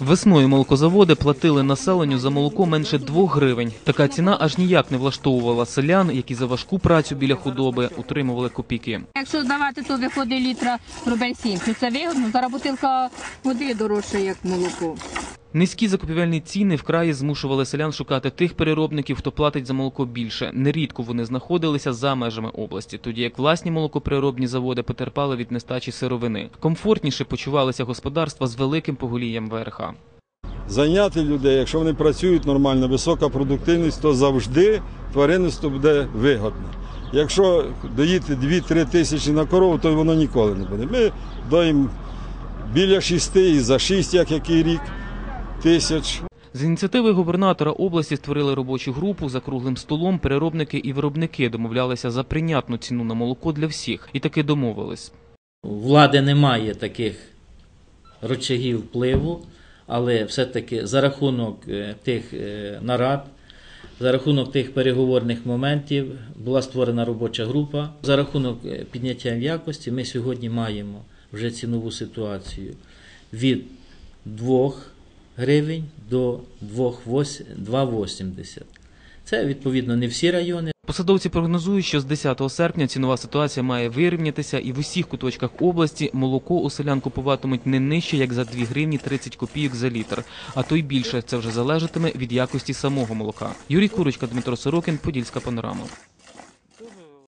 Весною молокозаводи платили населенню за молоко менше 2 гривень. Така ціна аж ніяк не влаштовувала селян, які за важку працю біля худоби утримували копійки. Якщо здавати, то виходить літра рубель 7. То це вигодно. Зараз бутилка води дорожча, як молоко. Низькі закупівельні ціни вкраї змушували селян шукати тих переробників, хто платить за молоко більше. Нерідко вони знаходилися за межами області, тоді як власні молокопереробні заводи потерпали від нестачі сировини. Комфортніше почувалися господарства з великим поголієм ВРХ. Зайняти людей, якщо вони працюють нормально, висока продуктивність, то завжди тваринництво буде вигодне. Якщо доїти 2-3 тисячі на корову, то воно ніколи не буде. Ми доїмо біля 6 і за 6, як який рік, тисяч. З ініціативи губернатора області створили робочу групу за круглим столом. Переробники і виробники домовлялися за прийнятну ціну на молоко для всіх, і таки домовились. У влади немає таких рычагів впливу, але все-таки за рахунок е, тих е, нарад, за рахунок тих переговорних моментів була створена робоча група. За рахунок е, підняття якості ми сьогодні маємо вже цінову ситуацію від 2 гривень до 2,8 2,80. Це відповідно не всі райони. Посадовці прогнозують, що з 10 серпня цінова ситуація має вирівнятися, і в усіх куточках області молоко у селян купуватимуть не нижче, як за 2 гривні 30 копійок за літр, а то й більше. Це вже залежатиме від якості самого молока. Юрій Курочка, Дмитро Сорокін, Подільська панорама.